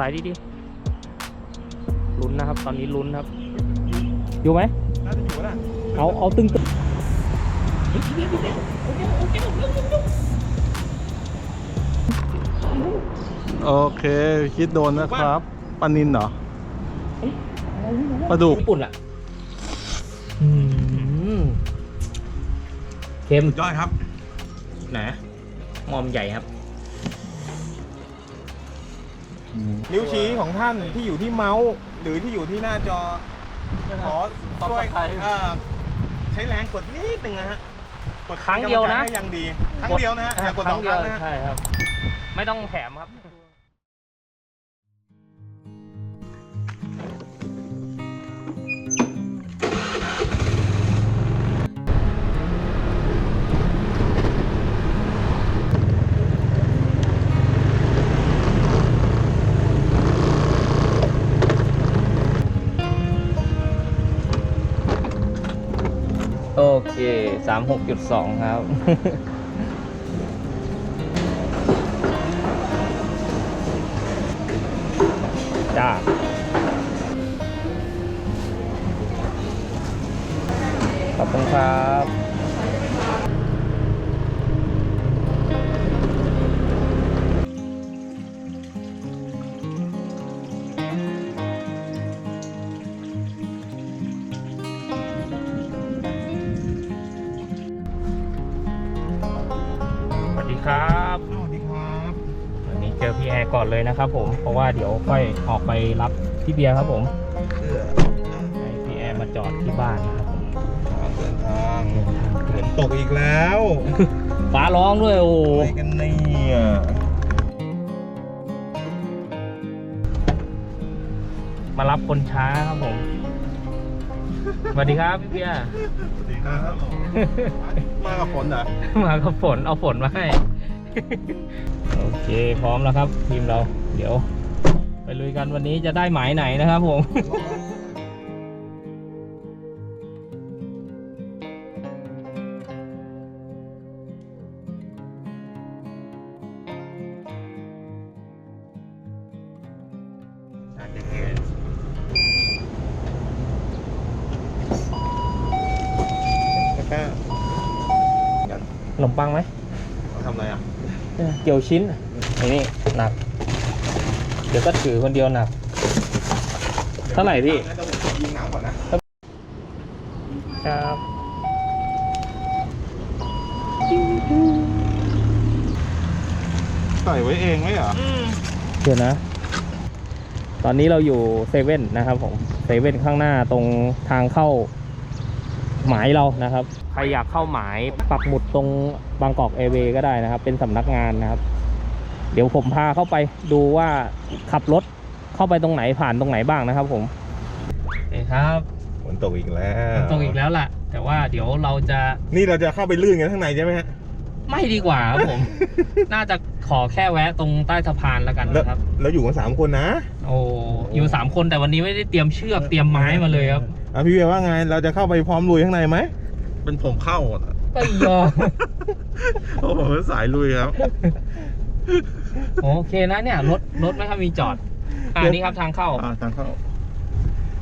สายดีๆลุ้นนะครับ ตอนนี้ลุ้นครับ อยู่ไหมน่าจะอยู่นะเอาเอาตึงตึงโอเค คิดโดนนะครับปลานินเหรอปลาดุกญี่ปุ่นอะอืมเค็มยอดครับนะมอมใหญ่ครับ นิ้วชี้ของท่านที่อยู่ที่เมาส์หรือที่อยู่ที่หน้าจอขอช่วยเอ่อใช้แรงกดนิดนึงนะฮะกดครั้งเดียวนะให้ยังดีครั้งเดียวนะฮะอย่ากดสองครั้งนะฮะ ใช่ครับ ไม่ต้องแถมครับ สามหกจุดสองครับ จ้าขอบคุณครับ อพี่แอร์ก่อนเลยนะครับผมเพราะว่าเดี๋ยวค่อยออกไปรับพี่เบียร์ครับผมให้พี่แอร์มาจอดที่บ้านนะครับผมเดินทางฝนตกอีกแล้วฟ้าร้องด้วยโอ้โหอะไรกันเนี่ยมารับคนช้าครับผมสวัสดีครับพี่เบียร์สวัสดีครับมากับฝนเหรอมากับฝนเอาฝนมาให้ คพร้อมแล้วครับทีมเราเดี๋ยว ไปลุยกันวันนี้จะได้หมายไหนนะครับผมแค่ขนมปังไหมทำอะไรอะ เกี่ยวชิ้นไอ้ นี่หนัก เดี๋ยวก็ถือคนเดียวหนัก เท่าไหร่พี่แล้วจะผมยิงน้ำก่อนนะครับใส่ไว้เองไหมเหรอเดี๋ยวนะ ตอนนี้เราอยู่เซเว่นนะครับผมเซเว่นข้างหน้าตรงทางเข้าหมายเรานะครับ ใครอยากเข้าหมายปักหมุดตรงบางกอกเอเวก็ได้นะครับ เป็นสำนักงานนะครับ เดี๋ยวผมพาเข้าไปดูว่าขับรถเข้าไปตรงไหนผ่านตรงไหนบ้างนะครับ ผมเอ้ครับฝนตกอีกแล้วตรงอีกแล้วล่ะ แต่ว่าเดี๋ยวเราจะนี่เราจะเข้าไปลื่นกันข้างในใช่ไหมฮะไม่ดีกว่าครับผม น่าจะขอแค่แวะตรงใต้สะพานแล้วกันแล้วนะครับ แล้วอยู่กันสามคนนะ โอ้อยู่สามคนแต่วันนี้ไม่ได้เตรียมเชือกเตรียมไม้มาเลยครับอะพี่เบียร์ว่าไงเราจะเข้าไปพร้อมลุยข้างในไหมเป็นผมเข้าอะก็ยอมโอ้โหสายลุยครับ โอเคนะเนี่ยรถรถไม่ค่อยมีจอด อ่านี่ครับทางเข้า อ่าทางเข้า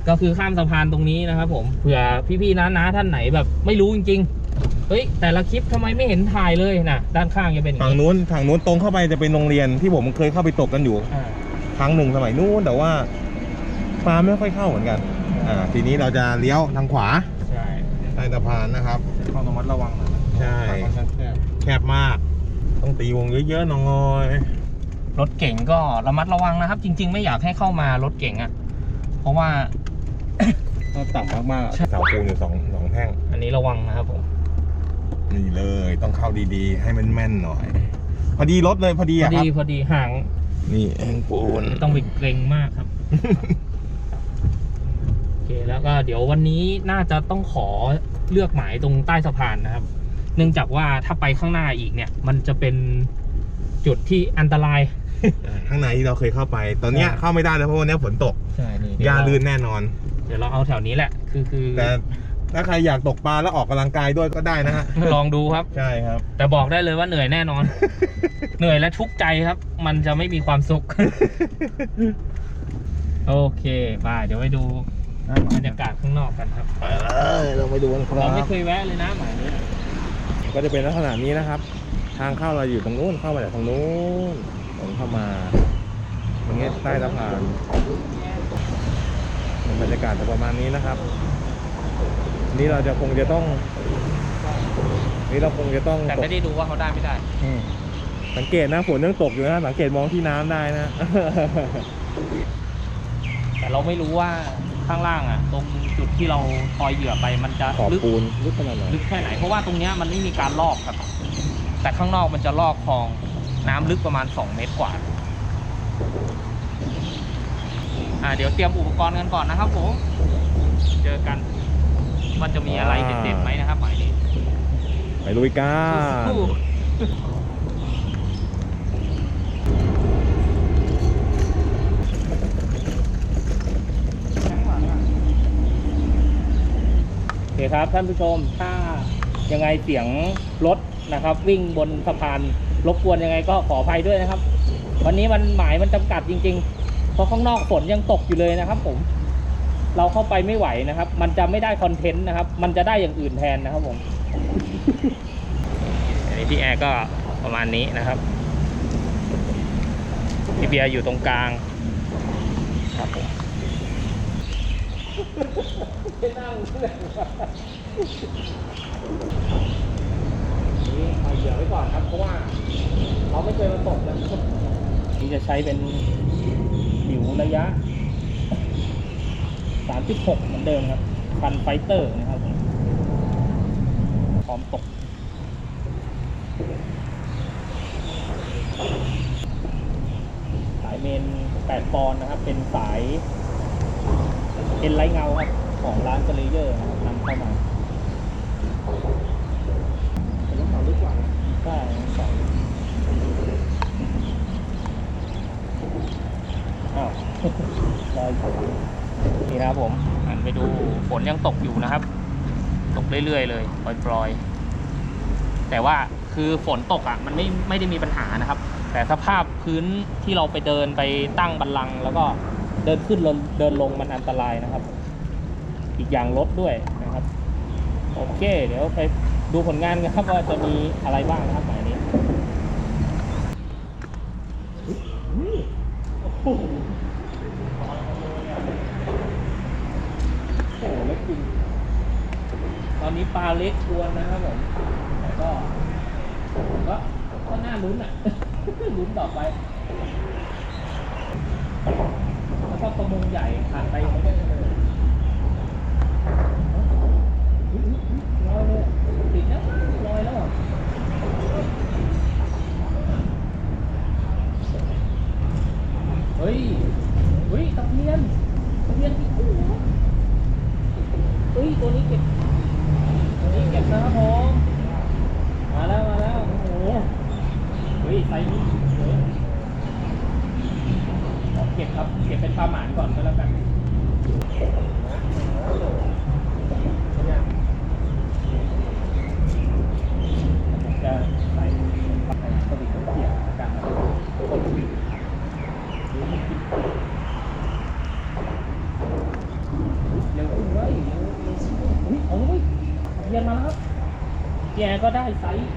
ก็คือข้ามสะพานตรงนี้นะครับผมเผื่อพี่ๆน้าๆท่านไหนแบบ ไม่รู้จริงๆเฮ้ยแต่ละคลิปทำไมไม่เห็นถ่ายเลยนะด้านข้างจะเป็นอย่างฝั่งนี้นู้นฝั่งนู้นตรงเข้าไปจะเป็นโรงเรียนที่ผมเคยเข้าไปตกกันอยู่ อ่าครั้งหนึ่งสมัยนู้นแต่ว่าปลาไม่ค่อยเข้าเหมือนกันอ่าทีนี้เราจะเลี้ยวทางขวาใช่ใต้สะพานนะครับ ต้องระมัดระวังหน่อยนะใช่ ทางค่อนข้างแคบแคบมาก ต้องตีวงเยอะๆหน้อย รถเก่งก็ระมัดระวังนะครับ จริง ๆ ไม่อยากให้เข้ามารถเก่งอะ่ะ เพราะว่าถ้าต่ำมากๆอะเสาปูนอยู่สองสองแท่งอันนี้ระวังนะครับผม นี่เลยต้องเข้าดีๆ ให้มันแม่นหน่อย พอดีรถเลยพอดีพออะคดีรับพอดีห่างนี่แองปูนไม่ต้องไปเกรงมากครับ โอเคแล้วก็เดี๋ยววันนี้น่าจะต้องขอเลือกหมายตรงใต้สะพานนะครับ เนื่องจากว่าถ้าไปข้างหน้าอีกเนี่ย มันจะเป็นจุดที่อันตราย ข้างในที่เราเคยเข้าไป ตอนเนี้ยใช่เข้าไม่ได้แล้วเพราะวันนี้ฝนตกใช่นี่หญ้าลื่นแน่นอน เดี๋ยวเราเอาแถวนี้แหละ คือคือแต่ถ้าใครอยากตกปลาแล้วออกกำลังกายด้วยก็ได้นะฮะ ลองดูครับ ใช่ครับ แต่บอกได้เลยว่าเหนื่อยแน่นอน เหนื่อยและทุกข์ใจครับ มันจะไม่มีความสุข โอเคไปเดี๋ยวไปดูบรรยากาศข้างนอกกันครับ ไปเลยเราไปดูกันครัเราบ ไม่เคยแวะเลยนะหมายนี้ก็จะเป็นลักษณะนี้นะครับ ทางเข้าเราอยู่ตรงนู้นเข้ามาจากทางนู้น ตรงเข้ามาอย่างเงี้ยใต้สะพานบรรยากาศจะประมาณนี้นะครับ นี่เราจะคงจะต้อง นี่เราคงจะต้องแต่ตกไม่ได้ดูว่าเขาได้ไม่ได้อืมสังเกตนะฝนยังตกอยู่นะสังเกตมองที่น้ำได้นะ แต่เราไม่รู้ว่าข้างล่างอะ ตรงจุดที่เราทอยเหยื่อไปมันจะขอบลึกปูนลึกขนาดไหนลึกแค่ไหนเพราะว่าตรงเนี้ยมันไม่มีการลอกครับ แต่ข้างนอกมันจะลอกคลอง น้ำลึกประมาณ 2 เมตรกว่าอ่าเดี๋ยวเตรียมอุปกรณ์กันก่อนนะครับผม เจอกันว่าจะมีอะไรเด็ดๆไหมนะครับหมายนี้ไปลุยกันสู้โอเคครับท่านผู้ชมถ้ายังไงเสียงรถนะครับ วิ่งบนสะพาน รบกวนยังไงก็ขออภัยด้วยนะครับ วันนี้มันหมายมันจำกัดจริง ๆ เพราะข้างนอกฝนยังตกอยู่เลยนะครับผม เราเข้าไปไม่ไหวนะครับ มันจะไม่ได้คอนเทนต์นะครับ มันจะได้อย่างอื่นแทนนะครับผมอันนี้พี่แอร์ก็ประมาณนี้นะครับพี่เบียร์อยู่ตรงกลางครับผมนี่เอา เหยื่อไว้ก่อนครับ เพราะว่าเราไม่เคยมาตกกันนี่จะใช้เป็นหิวระยะ 36 เหมือนเดิมครับฟันไฟเตอร์นะครับผมพร้อมตกสายเมน 8 ปอนด์นะครับ เป็นสายเอ็นไลท์เงาครับ ของร้านเกลเยอร์นะครับนำเข้ามาเป็นรถเก่าลึกกว่า ได้สองอ้าวลอยนี่นะครับผมหันไปดูฝนยังตกอยู่นะครับ ตกเรื่อยๆเลยปล่อยๆแต่ว่าคือฝนตกอะมันไม่ไม่ได้มีปัญหานะครับ แต่สภาพพื้นที่เราไปเดินไปตั้งบันลัง แล้วก็เดินขึ้นเดินลงมันอันตรายนะครับ อีกอย่างรถด้วยนะครับ โอเค เดี๋ยวไป ดูผลงานกันครับว่าจะมีอะไรบ้างนะครับหมายนี้โอ้โหโอ้โหเล็กจริงตอนนี้ปลาเล็กควรนะครับผมแต่ก็ก็ก็น่าลุ้นอะลุ้นต่อไป แล้วก็ประมงใหญ่ผ่านไปไม่ได้เลยอุ๊ยอุ๊ยเลย อยแล้วเฮ้ย เฮ้ยตะเพียนตะเพียนอีกคู่เฮ้ย ตัวนี้เก็บ ตัวนี้เก็บนะครับผม มาแล้ว มาแล้ว โอ้โห เฮ้ยไซส์นี้เก็บครับ เก็บเป็นปลาหมานก่อนก็แล้วกันจะใส่ปักใส่กระดิ่งเกี่ยวกันคนวิ่งเร็วขึ้นเว้ยเร็วเร็วอุ้ยเอาเว้ยเรียนมาแล้วครับแกก็ได้ไซส์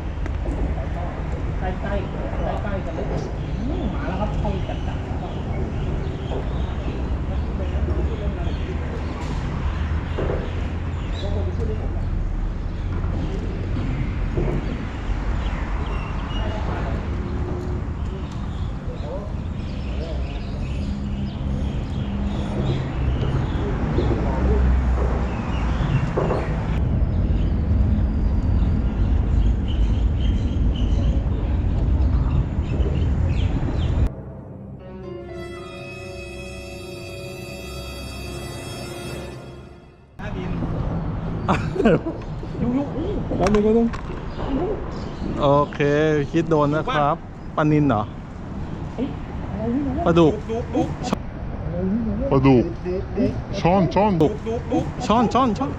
แป๊บนึงแป๊บนึงโอเค คิดโดนนะครับปลานินเหรอปลาดุกปลาดุกช่อนช่อนดุกช่อนช่อนช่อน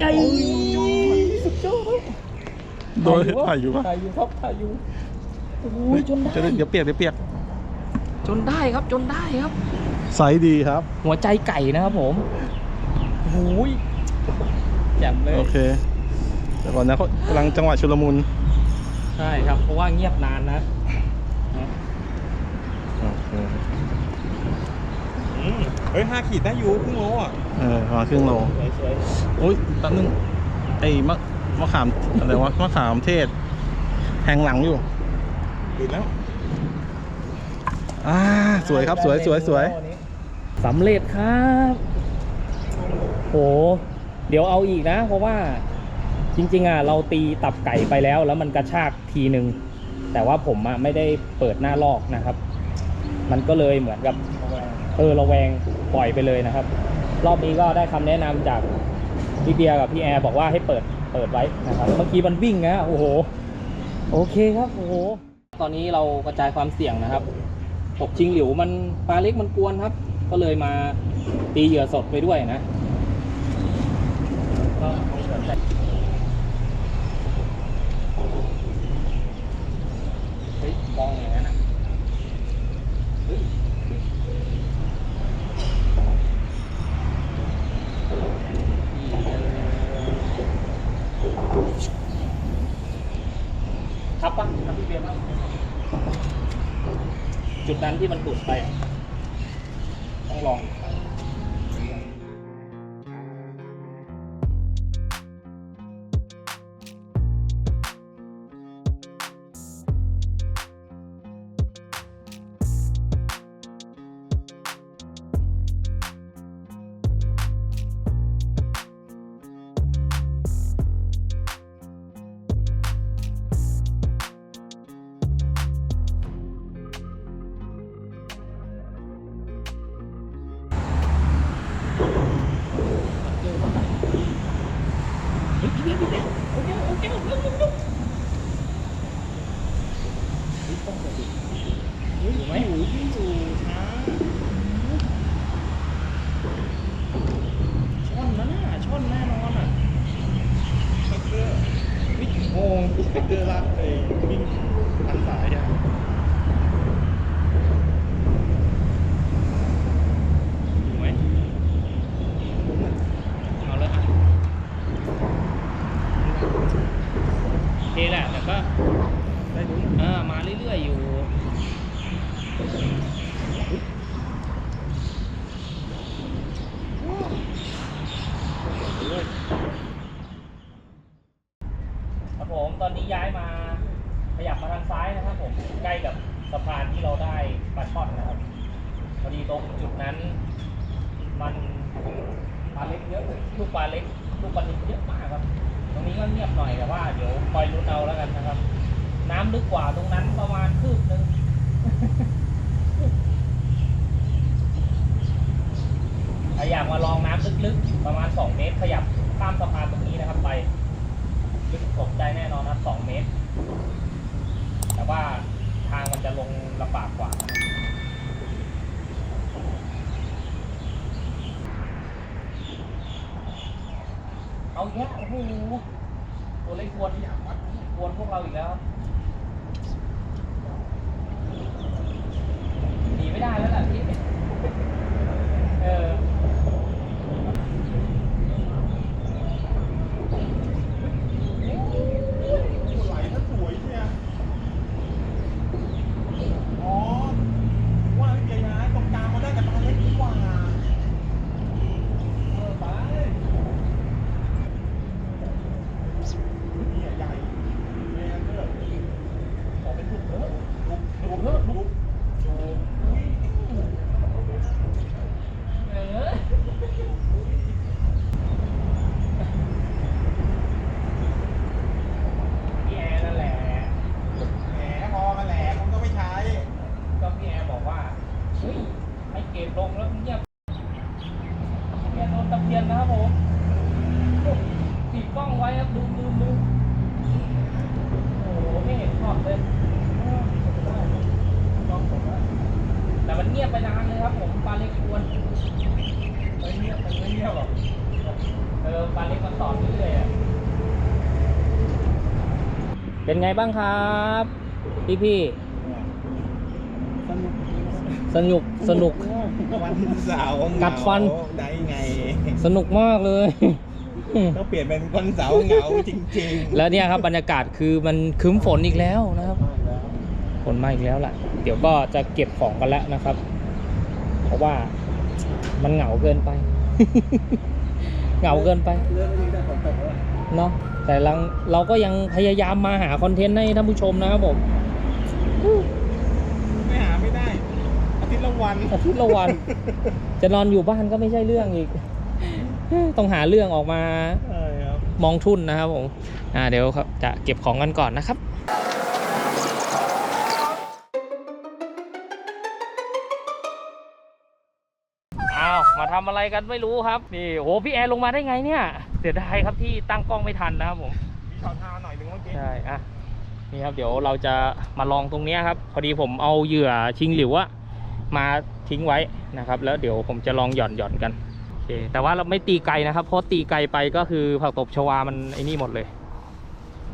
ไอ้โจ้ครับโดนถ่ายอยู่ปะถ่ายอยู่ครับถ่ายอยู่โอ้ยจนได้เดี๋ยวเปียกเดี๋ยวเปียกจนได้ครับจนได้ครับ ไซส์ดีครับ หัวใจไก่นะครับผมโอ้ยแจ่มเลย โอเคเดี๋ยวก่อนนะเขากำลังจังหวะชุลมุน ใช่ครับ เพราะว่าเงียบนานนะโอเคอืมเฮ้ยห้าขีดได้อยู่ครึ่งโลอะเออมาครึ่งโลสวยโอ้ยแป๊บนึงไอ้มะมะขามอะไรวะมะขามเทศแทงหลังอยู่หลุดแล้ว อ่าๆสวยครับสวยสวยสวย สำเร็จครับโหเดี๋ยวเอาอีกนะ เพราะว่าจริงๆอะเราตีตับไก่ไปแล้ว แล้วมันกระชากทีหนึ่งแต่ว่าผมอะไม่ได้เปิดหน้าลอกนะครับ มันก็เลยเหมือนกับเออระแวงปล่อยไปเลยนะครับ รอบนี้ก็ได้คำแนะนำจากพี่เบียร์กับพี่แอร์บอกว่าให้เปิดเปิดไว้นะครับเมื่อกี้มันวิ่งนะโอ้โห โอเคครับโอ้โหตอนนี้เรากระจายความเสี่ยงนะครับตกชิงหลิวมันปลาเล็กมันกวนครับ ก็เลยมาตีเหยื่อสดไปด้วยนะ ขยับมาทางซ้ายนะครับผมใกล้กับสะพานที่เราได้ปลาช่อนนะครับพอดีตรงจุดนั้น มันปลาเล็กเยอะเลยลูกปลาเล็กลูกปลานิลเยอะมากครับ ตรงนี้ก็เงียบหน่อยแต่ว่าเดี๋ยวคอยลุ้นเอาแล้วกันนะครับ น้ำลึกกว่าตรงนั้นประมาณคืบหนึ่งถ้าอยากมาลองน้ำลึกๆประมาณ 2 เมตร ขยับข้ามสะพานตรงนี้นะครับไปลึกตกได้แน่นอนนะ2เมตร แต่ว่าทางมันจะลงลำบากกว่า เอาแยะโอ้โหตัวเล็กกวนกวนพวกเราอีกแล้วหนีไม่ได้แล้วแหละพี่ เออ ไหลถ้าสวยเนี่ยอ๋อ ว่าเบียร์ย้ายตรงกลางมาได้กับตาเล็กดีกว่า เออไปเนี่ยใหญ่แมนเดอร์ขอเป็นลูกเถอะลูกลูกเถอะลูกลูก เออ พี่แอร์นั่นแหละ แหมพอกันแหละคุณก็ไม่ใช้ ก็พี่แอร์บอกว่า เฮ้ย ให้เกมลงแล้วเงียบเงียบโดนตะเพียนนะครับผมปิดกล้องไว้ครับดูดูดูโอ้โหไม่เห็นขอบเลยแต่มันเงียบไปนาน เลยครับผมปลาเล็กกวนไม่เงียบมันไม่เงียบหรอกเออปลาเล็กมันตอดเรื่อยๆอะเป็นไงบ้างครับพี่พี่สนุกสนุก วันเสาร์กัดฟันเหงาได้ไง สนุกมากเลย ต้องเปลี่ยนเป็นวันเสาร์เหงาจริงๆแล้วเนี่ยครับบรรยากาศคือมันครึ้มฝนอีกแล้วนะครับ ฝนมาอีกแล้วแหละเดี๋ยวก็จะเก็บของกันแล้วนะครับ เพราะว่ามันเหงาเกินไป เหงาเกินไปเนาะแต่เราเราก็ยังพยายามมาหาคอนเทนต์ให้ท่านผู้ชมนะครับผมไม่หาไม่ได้ อาทิตย์ละวันอาทิตย์ละวัน จะนอนอยู่บ้านก็ไม่ใช่เรื่องอีก ต้องหาเรื่องออกมาใช่ครับมองทุนนะครับผมอ่าเดี๋ยวครับจะเก็บของกันก่อนนะครับ อะไรกันไม่รู้ครับนี่โอ้พี่แอร์ลงมาได้ไงเนี่ยเสียดายครับที่ตั้งกล้องไม่ทันนะครับผมมีช็อตฮาหน่อยหนึ่งเมื่อกี้ใช่อะนี่ครับเดี๋ยวเราจะมาลองตรงเนี้ยครับพอดีผมเอาเหยื่อชิงหลิวอะมาทิ้งไว้นะครับ แล้วเดี๋ยวผมจะลองหย่อนหย่อนกันโอเคแต่ว่าเราไม่ตีไกลนะครับ เพราะตีไกลไปก็คือผักตบชวามันไอ้นี่หมดเลย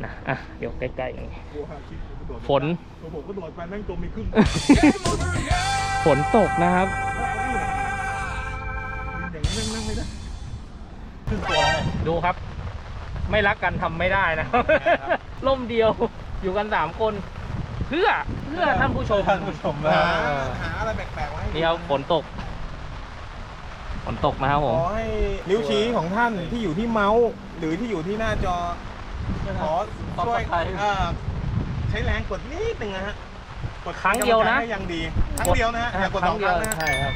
นะอะเดี๋ยวใกล้ๆอย่างนี้กลัวครับคิดกระโดดฝนตัวผมก็โดดไปแม่งจมมีครึ่งฝนตกนะครับ ครึ่งตัวเลยดูครับ ไม่รักกันทำไม่ได้นะครับล่มเดียวอยู่กันสามคน เพื่อเพื่อท่านผู้ชมท่านผู้ชมเอหาอหาอะไรแปลกๆไว้ให้ดูนี่ครับฝนตกฝนตกนะครับขผมอให้นิ้วชี้ของท่านที่อยู่ที่เมาส์หรือที่อยู่ที่หน้าจอขอช่วยเอ่อใช้แรงกดนิดนึงนะฮะกดครั้งเดียวนะให้ยังดีครั้งเดียวนะฮะอย่ากดสองครั้งนะฮะใช่ครับ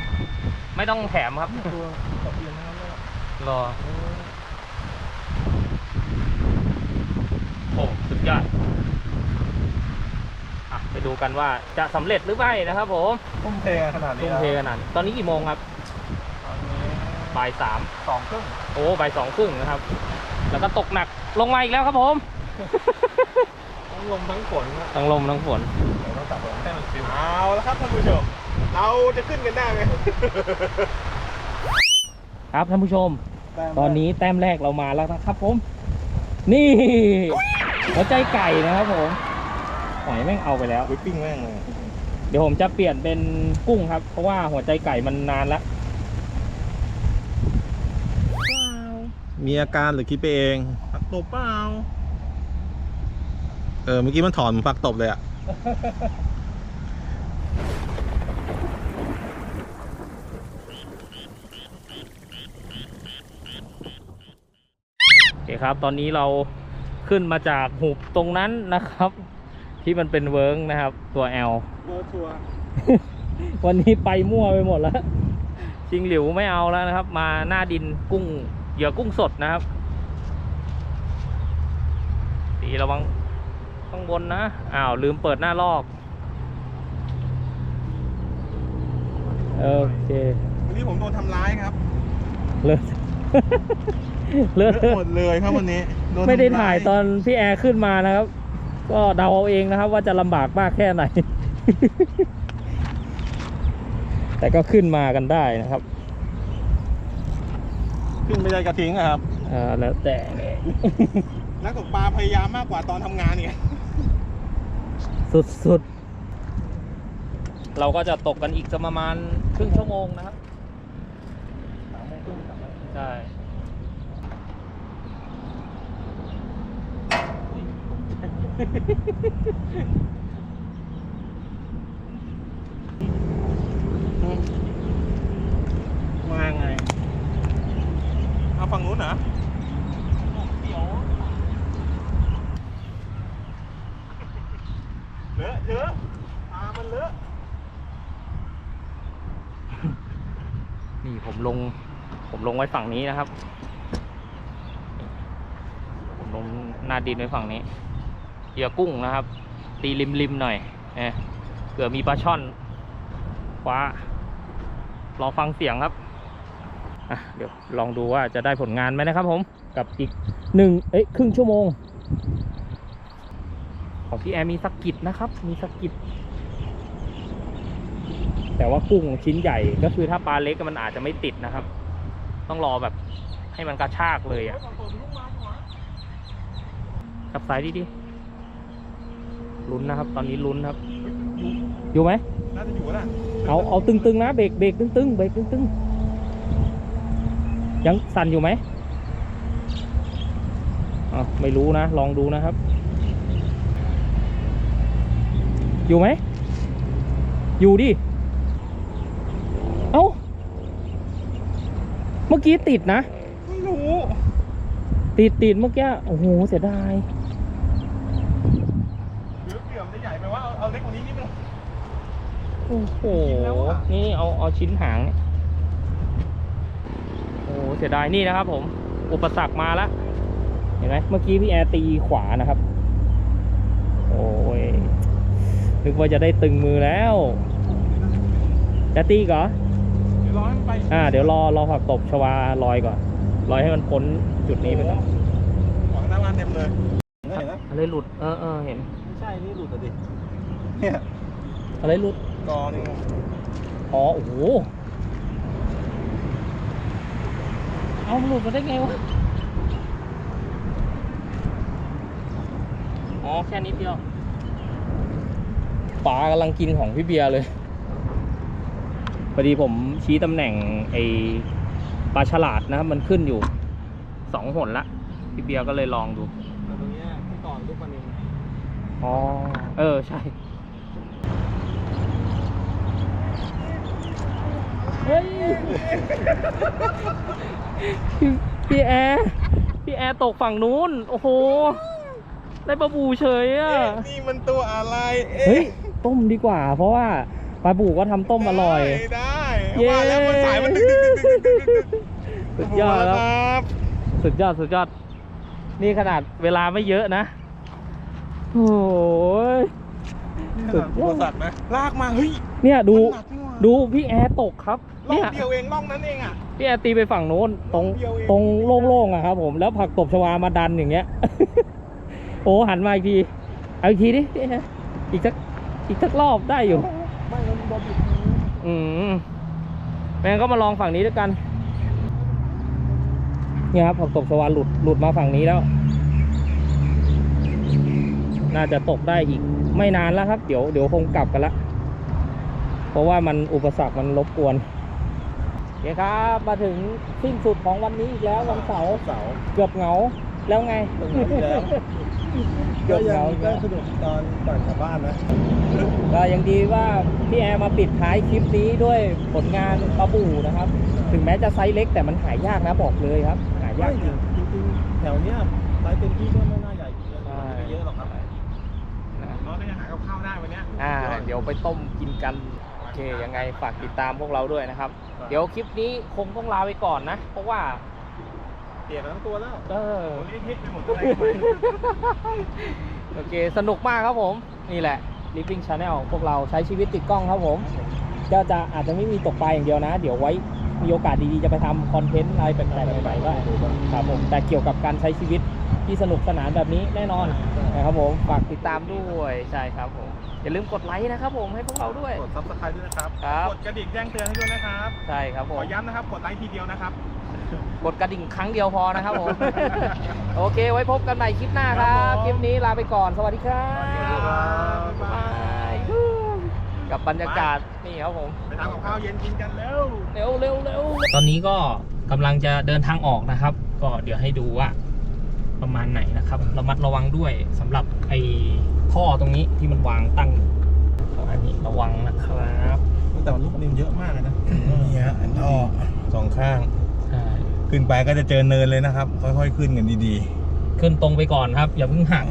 ไม่ต้องแถมครับตัวตบเย็นนะครับรอ โอ้สุดยอดอะไป ดูกันว่าจะสำเร็จหรือไม่นะครับ ผมทุ่มเทขนาดนี้ทุ่มเทขนาดนี้ตอนนี้กี่โมงครับบ่ายสามสองครึ่งโอ้บ่ายสองครึ่งนะครับ แล้วก็ตกหนักลงมาอีกแล้วครับผมทั้งลมทั้งฝนนะทั้งลมทั้งฝนเดี๋ยวต้องตัดลมให้มันฟิวเอาแล้วครับท่านผู้ชมเราจะขึ้นกันได้ไหมครับท่านผู้ชม ตอนนี้แต้มแรกเรามาแล้วนะครับผม นี่หัวใจไก่นะครับผมห อยแม่งเอาไปแล้ว วิปปิ้งแม่งเลยเดี๋ยวผมจะเปลี่ยนเป็นกุ้งครับ เพราะว่าหัวใจไก่มันนานแล้ว มีอาการหรือคิดไปเองผักตบเปล่าเออเมื่อกี้มันถอนฟักตบเลยอะโอเคครับ ตอนนี้เราขึ้นมาจากหุบตรงนั้นนะครับ ที่มันเป็นเวิร์กนะครับ ตัว L เบอร์ทัวร์วันนี้ไปมั่วไปหมดแล้วชิงหลิวไม่เอาแล้วนะครับ มาหน้าดินกุ้งเหยื่อกุ้งสดนะครับตีระวังข้างบนนะอ้าวลืมเปิดหน้าลอกโอเควันนี้ผมโดนทำร้ายครับเลิศเลิศเยอะหมดเลยครับวันนี้โนไม่ได้ทำร้ถ่ายตอนพี่แอร์ขึ้นมานะครับ ก็เดาเอาเองนะครับว่าจะลำบากมากแค่ไหน แต่ก็ขึ้นมากันได้นะครับ ขึ้นไม่ได้กระทิ้งอะครับเอ่อแล้วแต่ นักตกปลาพยายามมากกว่าตอนทำงานเนี่ยสุดๆ เราก็จะตกกันอีกสักประมาณครึ่งชั่วโมงนะครับ ใช่ มาไง เอาฝั่งนู้นเหรอเลอะเทอะปลามันเลอะ นี่ผมลง ผมลงไว้ฝั่งนี้นะครับ ผมลงหน้าดินไว้ฝั่งนี้ เหยื่อกุ้งนะครับ ตีริมริมๆหน่อยเอเผื่อมีปลาช่อนคว้ารอฟังเสียงครับเดี๋ยวลองดูว่าจะได้ผลงานไหมนะครับผมกับอีกหนึ่งเอ้ยครึ่งชั่วโมง ของพี่แอร์มีสกกิดนะครับ มีสกกิดแต่ว่ากุ้งชิ้นใหญ่ก็คือถ้าปลาเล็กมันอาจจะไม่ติดนะครับ ต้องรอแบบให้มันกระชากเลยอะ่ะกับสายดีดี ลุ้นนะครับ ตอนนี้ลุ้นครับ อยู่ไหมน่าจะอยู่นะเอาเอาตึงๆนะเบรกเบรกตึงๆเบรกตึงๆยังสั่นอยู่ไหมอะไม่รู้นะ ลองดูนะครับ อยู่ไหม อยู่ดิ เอ้า เมื่อกี้ติดนะ ไม่รู้ ติดติดเมื่อกี้ โอ้โห เสียดาย หรือเกี่ยวมันจะใหญ่ไปว่าเอาเอาเล็กกว่านี้นิดนึง โอ้โหแล้วอะนี่เอาเอาชิ้นหางเนี่ยโอ้โหเสียดายนี่นะครับผม อุปสรรคมาแล้ว เห็นไหมเมื่อกี้พี่แอร์ตีขวานะครับ โอ้ย นึกว่าจะได้ตึงมือแล้ว จะตีอีกเหรอเดี๋ยวรอให้มันไป อ่า เดี๋ยวรอรอผักตบชวาลอยก่อน ลอยให้มันพ้นจุดนี้ไปก่อนขวางหน้าบ้านเต็มเลยเห็นไหมอะไรหลุด เออเออเห็น ไม่ใช่ นี่หลุดอะดิ เนี่ยอะไรหลุด กอนี่อ๋อโอ้โหเอามันหลุดมาได้ไงวะอ๋อแค่นิดเดียวปลากำลังกินของพี่เบียร์เลยพอดีผมชี้ตำแหน่งไอ้ปลาฉลาดนะครับมันขึ้นอยู่สองหนละพี่เบียร์ก็เลยลองดูตรงเนี้ยที่ก่อนลูกมันเองอ๋อเออใช่ เฮ้ย พี่พี่แอร์พี่แอร์ตกฝั่งนู้น โอ้โห ได้ปลาบูเฉยอะเอ๊ะนี่มันตัวอะไรเฮ้ย ต้มดีกว่า เพราะว่าปลาบูก็ทำต้มอร่อย ได้ได้เย้ว่าแล้วมันสายมันดึกดึกดึกดึกดึกดึกสุดยอดแล้วครับ สุดยอดสุดยอด นี่ขนาดเวลาไม่เยอะนะ โอ้ยสุดยอดอุปสรรคนะ ลากมา เฮ้ย เนี่ยดูมันหนักนี่หว่าดูพี่แอร์ตกครับ ล่องเนี่ยเดียวเองล่องนั้นเองอะพี่แอร์ตีไปฝั่งโน้นตรงเดียวเองตรงโล่งๆอะครับผมแล้วผักตบชวามาดันอย่างเงี้ย โอ้หันมาอีกที เอาอีกทีดิพี่แอร์อีกสักอีกสักรอบได้อยู่ไม่มันบอบิดอืมแม่งนก็มาลองฝั่งนี้ด้วยกันเนี่ยครับผักตบชวาหลุดหลุดมาฝั่งนี้แล้ว น่าจะตกได้อีก ไม่นานแล้วครับ เดี๋ยวเดี๋ยวคงกลับกันละเพราะว่ามันอุปสรรคมันรบกวน โอเคครับ มาถึงสิ้นสุดของวันนี้อีกแล้ววันเสาร์เสาเกือบเหงาแล้วไงเกือบเหงาอีกแล้วเกือบเหงาอีกก็แล้ว สนุกตอนก่อนกลับบ้านนะ ก็ยังดีว่าพี่แอร์มาปิดท้ายคลิปนี้ด้วยผลงานปลาบูนะครับ ถึงแม้จะไซส์เล็กแต่มันหายากนะบอกเลยครับ หายากจริงจริงๆแถวเนี้ยไซส์เต็มที่ก็ไม่น่าใหญ่ใช่ ไม่เยอะหรอกครับน้องก็ยังหากับข้าวได้วันเนี้ยอ่า เดี๋ยวไปต้มกินกันโอเค ยังไงฝากติดตามพวกเราด้วยนะครับ เดี๋ยวคลิปนี้คงต้องลาไปก่อนนะ เพราะว่าเปลี่ยนทั้งตัวแล้วเออโอ้เละเทะไปหมดอะไรก็ไม่รู้โอเค สนุกมากครับผม นี่แหละ Living Channel พวกเราใช้ชีวิตติดกล้องครับผมก็จะอาจจะไม่มีตกปลาอย่างเดียวนะ เดี๋ยวไว้มีโอกาสดีๆ จะไปทำคอนเทนต์อะไรแปลกๆใหม่ๆก็ครับผม แต่เกี่ยวกับการใช้ชีวิตที่สนุกสนานแบบนี้แน่นอนนะครับผม ฝากติดตามด้วย ใช่ครับผม อย่าลืมกดไลค์นะครับผมให้พวกเราด้วย กดซับสไครต์ด้วยนะครับ ครับ กดกระดิ่งแจ้งเตือนให้ด้วยนะครับ ใช่ครับผขอมย้ำนะครับ กดไลค์ทีเดียวนะครับ กดกระดิ่งครั้งเดียวพอนะครับผม โอเค ไว้พบกันใหม่คลิปหน้าครัครับบ ผม คลิปนี้ลาไปก่อน สวัสดีครับสวัสดีครับบ๊ายบายกับบรรยากาศนี่ครับผม ไปทำกับข้าวเย็นกินกันเร็วเร็วเร็วเร็ว ตอนนี้ก็กำลังจะเดินทางออกนะครับ ก็เดี๋ยวให้ดูว่า ประมาณไหนนะครับระมัดระวังด้วยสำหรับไอ้ท่อตรงนี้ที่มันวางตั้งอยู่อันนี้ระวังนะครับแต่มันลูกนินเยอะมากเลยนะนี่ฮะท่อสองข้างใช่ขึ้นไปก็จะเจอเนินเลยนะครับ ค่อยๆขึ้นกันดีขึ้นตรงไปก่อนครับ อย่าเพิ่งหัก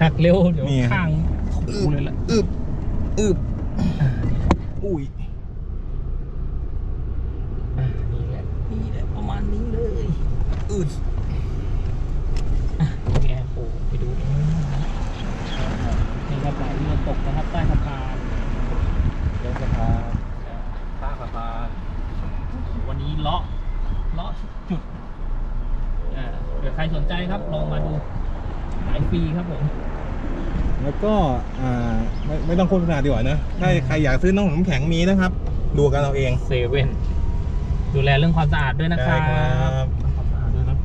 หักเร็วเดี๋ยวนี่ข้างคูเลยละอึบอึบอุ้ยอะนี่แหละนี่แหละประมาณนี้เลยอึด อะแอร์โผล่ไปดูนี่ครับไหลเรือตกนะครับใต้สะพาน เดินสะพานท่าสะพาน วันนี้เลาะเลาะจุดอ่าเดี๋ยวใครสนใจครับ ลองมาดู ขายฟรีครับผม แล้วก็อ่าไม่ไม่ต้องโฆษณาดีกว่านะ ถ้าใครอยากซื้อน้ำน้ำแข็งมีนะครับ ดูกันเอาเองเซเว่นดูแลเรื่องความสะอาดด้วยนะครับได้ครับ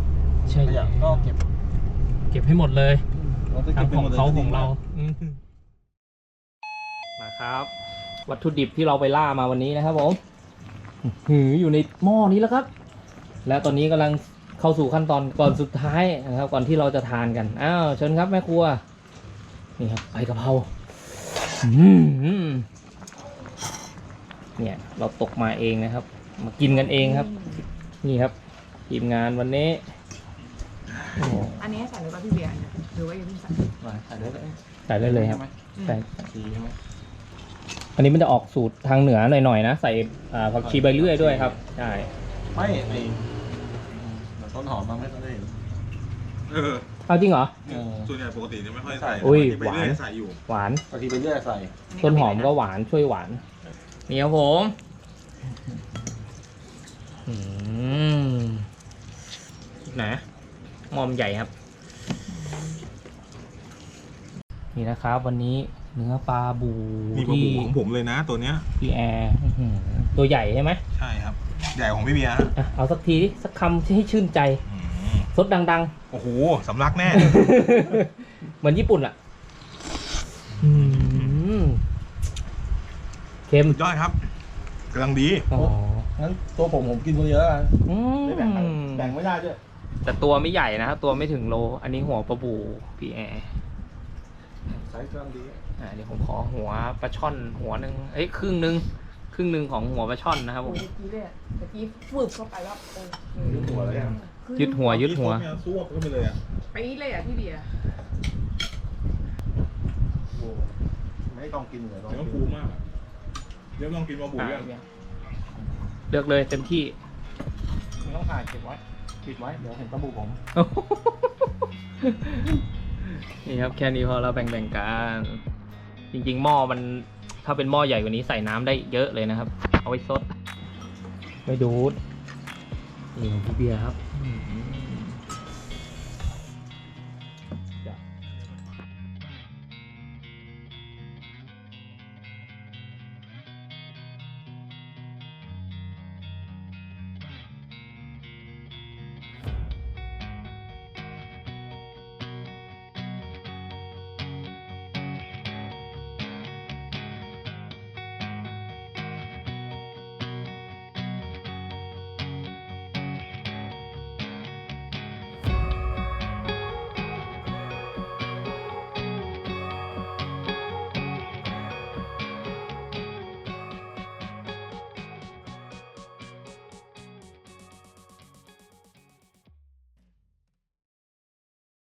ใช่ขยะก็เก็บเก็บให้หมดเลยรถก็เก็บทำไปขหอมงดเลยเขาของเราอืมมาครับ วัตถุดิบที่เราไปล่ามาวันนี้นะครับผม หืออยู่ในหม้อนี้แล้วครับ และตอนนี้กำลัง เข้าสู่ขั้นตอนก่อนสุดท้ายนะครับ ก่อนที่เราจะทานกันอ้าวเชิญครับแม่ครัว นี่ครับใบกะเพราอืมเนี่ยเราตกมาเองนะครับ มากินกันเองครับ นี่ครับทีมงานวันนี้โอ้โหอันนี้ใส่หรือว่าพี่เบียร์เนี่ยหรือว่ายังไม่ใส่มาใส่ได้เลยใส่ได้เลยครับใส่สีใช่ไหมอันนี้มันจะออกสูตรทางเหนือหน่อยๆนะ ใส่อ่าผักชีใบเลื่อยด้วยครับใช่ไม่ไอ้ ต้นหอมมันไม่ต้องได้เออเอาจริงเหรอ เออ ส่วนใหญ่ปกติจะไม่ค่อยใส่อุ้ยไปหวานเรื่อยใส่อยู่หวาน บางทีไปเรื่อยใส่ต้นหอมก็หวานช่วยหวานนี่ครับผมอืมไหนมอมใหญ่ครับ นี่นะครับ วันนี้เนื้อปลาบูนี่ปลาที่บูของผมเลยนะตัวเนี้ย พี่แอร์อื้อหือตัวใหญ่ใช่ไหม ใช่ครับ ใหญ่ของพี่เบียร์ฮะอะเอาสักทีดิสักคำที่ให้ชื่นใจอืมสดดัง โอ้โหสำลักแน่ ๆ เหมือนญี่ปุ่นอะอืมเค็มสุดยอดครับกำลังดี อ๋องั้นตัวผมผมกินคนเดียวแล้วกันอืมไม่แบ่งกันแบ่งไม่ได้ด้วยแต่ตัวไม่ใหญ่นะครับตัวไม่ถึงโล อันนี้หัวปลาบูพี่แอร์ไซส์กำลังดีอ่าเดี๋ยวผมขอหัวปลาช่อนหัวหนึ่งเอ้ยครึ่งหนึ่ง ครึ่งหนึ่งของหัวปลาช่อนนะครับผโอ้ม ยเมื่อกี้เลยอะเมื่อกี้ฟืบเข้าไปแล้วโอ้ยยึดหัวเลยอะยึดหัวยึดหัวนี่ซวบเข้าไปเลยอะปี๊ดเลยอะพี่เบียร์โอ้ไม่ให้ต้องกินเลยต้องเนื้อกินฟูมากอะเดี๋ยวลองกินปลาบูอะ ยังเลือกเลยเต็มที่ ไม่ต้องถ่ายเก็บไว้ปิดไว้ เดี๋ยวเห็นตะบูผมนี่ครับแค่นี้พอเราแบ่งๆกัน จริงๆหม้อมัน ถ้าเป็นหม้อใหญ่กว่านี้ใส่น้ำได้เยอะเลยนะครับ เอาไว้ซด ไม่ดูดนี่ของพี่เบียร์ครับอื้อหือ